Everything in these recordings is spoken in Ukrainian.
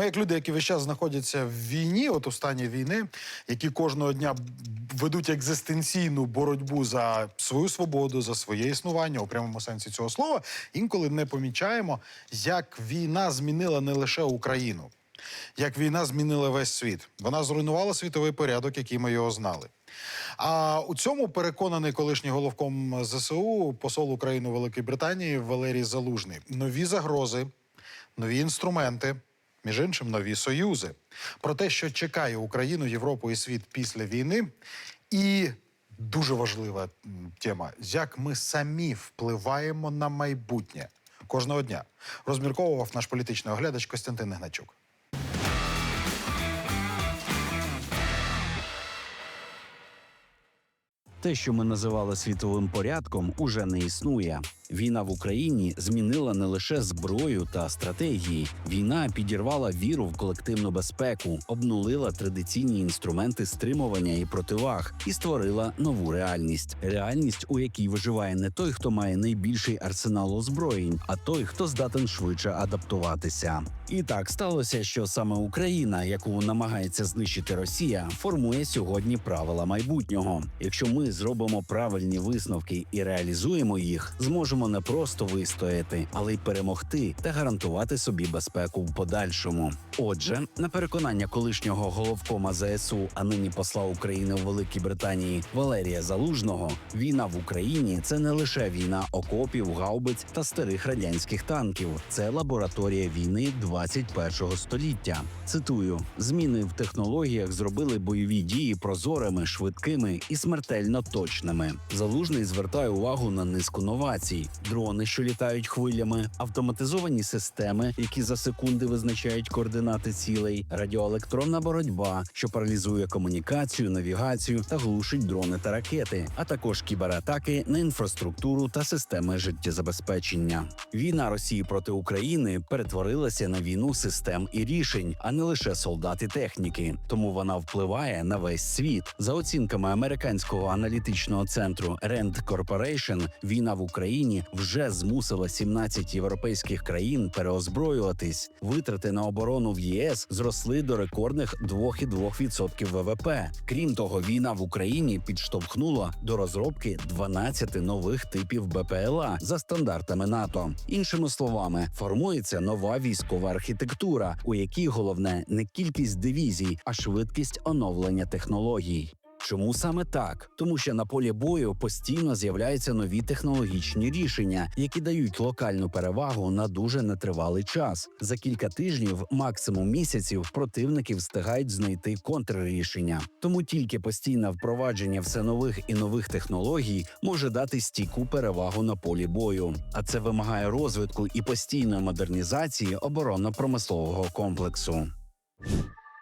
Ми, як люди, які весь час знаходяться в війні, от у стані війни, які кожного дня ведуть екзистенційну боротьбу за свою свободу, за своє існування у прямому сенсі цього слова, інколи не помічаємо, як війна змінила не лише Україну, як війна змінила весь світ. Вона зруйнувала світовий порядок, який ми його знали. А у цьому переконаний колишній головком ЗСУ посол України у Великій Британії Валерій Залужний. Нові загрози, нові інструменти, між іншим, нові союзи. Про те, що чекає Україну, Європу і світ після війни, і дуже важлива тема, як ми самі впливаємо на майбутнє кожного дня. Розмірковував наш політичний оглядач Костянтин Гначук. Те, що ми називали світовим порядком, уже не існує. Війна в Україні змінила не лише зброю та стратегії. Війна підірвала віру в колективну безпеку, обнулила традиційні інструменти стримування і противаг і створила нову реальність. Реальність, у якій виживає не той, хто має найбільший арсенал озброєнь, а той, хто здатен швидше адаптуватися. І так сталося, що саме Україна, яку намагається знищити Росія, формує сьогодні правила майбутнього. Якщо ми зробимо правильні висновки і реалізуємо їх, зможемо не просто вистояти, але й перемогти та гарантувати собі безпеку в подальшому. Отже, на переконання колишнього головкома ЗСУ, а нині посла України у Великій Британії Валерія Залужного, війна в Україні це не лише війна окопів, гаубиць та старих радянських танків. Це лабораторія війни 21-го століття. Цитую: зміни в технологіях зробили бойові дії прозорими, швидкими і смертельно точними. Залужний звертає увагу на низку новацій: дрони, що літають хвилями, автоматизовані системи, які за секунди визначають координати цілей, радіоелектронна боротьба, що паралізує комунікацію, навігацію та глушить дрони та ракети, а також кібератаки на інфраструктуру та системи життєзабезпечення. Війна Росії проти України перетворилася на війну систем і рішень, а не лише солдат і техніки. Тому вона впливає на весь світ. За оцінками американського аналітичного центру Rand Corporation, війна в Україні вже змусила 17 європейських країн переозброюватись. Витрати на оборону в ЄС зросли до рекордних 2,2% ВВП. Крім того, війна в Україні підштовхнула до розробки 12 нових типів БПЛА за стандартами НАТО. Іншими словами, формується нова військова архітектура, у якій головне не кількість дивізій, а швидкість оновлення технологій. Чому саме так? Тому що на полі бою постійно з'являються нові технологічні рішення, які дають локальну перевагу на дуже нетривалий час. За кілька тижнів, максимум місяців, противники встигають знайти контррішення. Тому тільки постійне впровадження все нових і нових технологій може дати стійку перевагу на полі бою. А це вимагає розвитку і постійної модернізації оборонно-промислового комплексу.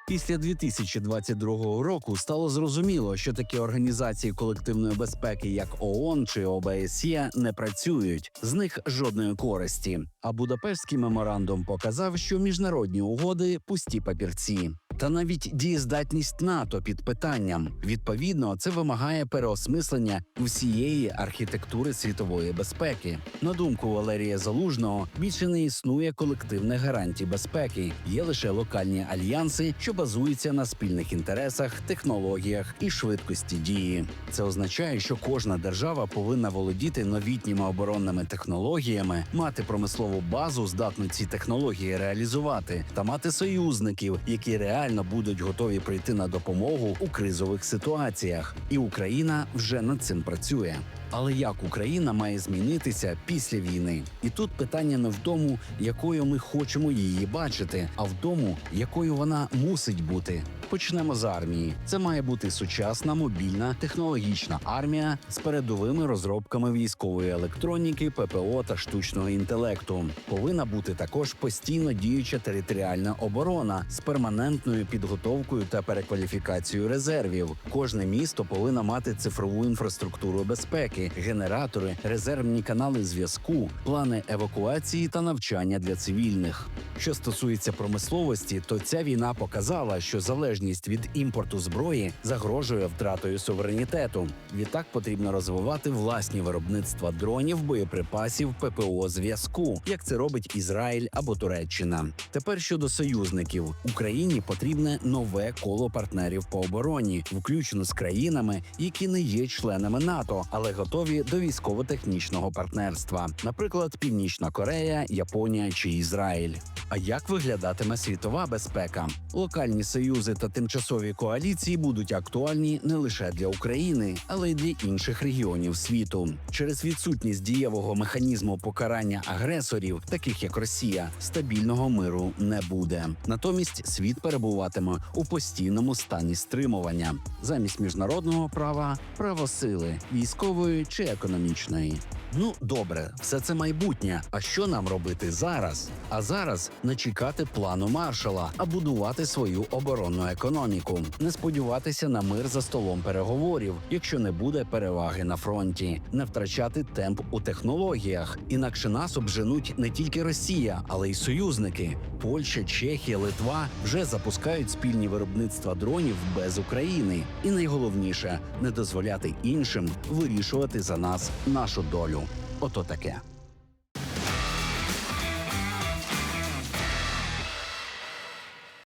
Після 2022 року стало зрозуміло, що такі організації колективної безпеки, як ООН чи ОБСЄ, не працюють. З них жодної користі. А Будапештський меморандум показав, що міжнародні угоди пусті папірці. Та навіть дієздатність НАТО під питанням. Відповідно, це вимагає переосмислення всієї архітектури світової безпеки. На думку Валерія Залужного, більше не існує колективних гарантій безпеки, є лише локальні альянси, що базуються на спільних інтересах, технологіях і швидкості дії. Це означає, що кожна держава повинна володіти новітніми оборонними технологіями, мати промислову базу, здатну ці технології реалізувати, та мати союзників, які реально будуть готові прийти на допомогу у кризових ситуаціях. І Україна вже над цим працює. Але як Україна має змінитися після війни? І тут питання не в тому, якою ми хочемо її бачити, а в тому, якою вона мусить бути. Почнемо з армії. Це має бути сучасна, мобільна, технологічна армія з передовими розробками військової електроніки, ППО та штучного інтелекту. Повинна бути також постійно діюча територіальна оборона з перманентною підготовкою та перекваліфікацією резервів. Кожне місто повинно мати цифрову інфраструктуру безпеки. Танки, генератори, резервні канали зв'язку, плани евакуації та навчання для цивільних. Що стосується промисловості, то ця війна показала, що залежність від імпорту зброї загрожує втратою суверенітету. Відтак потрібно розвивати власні виробництва дронів, боєприпасів, ППО зв'язку, як це робить Ізраїль або Туреччина. Тепер щодо союзників Україні потрібне нове коло партнерів по обороні, включно з країнами, які не є членами НАТО, але готові до військово-технічного партнерства, наприклад, Північна Корея, Японія чи Ізраїль. А як виглядатиме світова безпека? Локальні союзи та тимчасові коаліції будуть актуальні не лише для України, але й для інших регіонів світу. Через відсутність дієвого механізму покарання агресорів, таких як Росія, стабільного миру не буде. Натомість світ перебуватиме у постійному стані стримування замість міжнародного права, правосили, військової чи економічної. Ну добре, все це майбутнє. А що нам робити зараз? А зараз не чекати плану маршала, а будувати свою оборонну економіку, не сподіватися на мир за столом переговорів, якщо не буде переваги на фронті, не втрачати темп у технологіях. Інакше нас обженуть не тільки Росія, але й союзники. Польща, Чехія, Литва вже запускають спільні виробництва дронів без України. І найголовніше не дозволяти іншим вирішувати за нас нашу долю. Ото таке.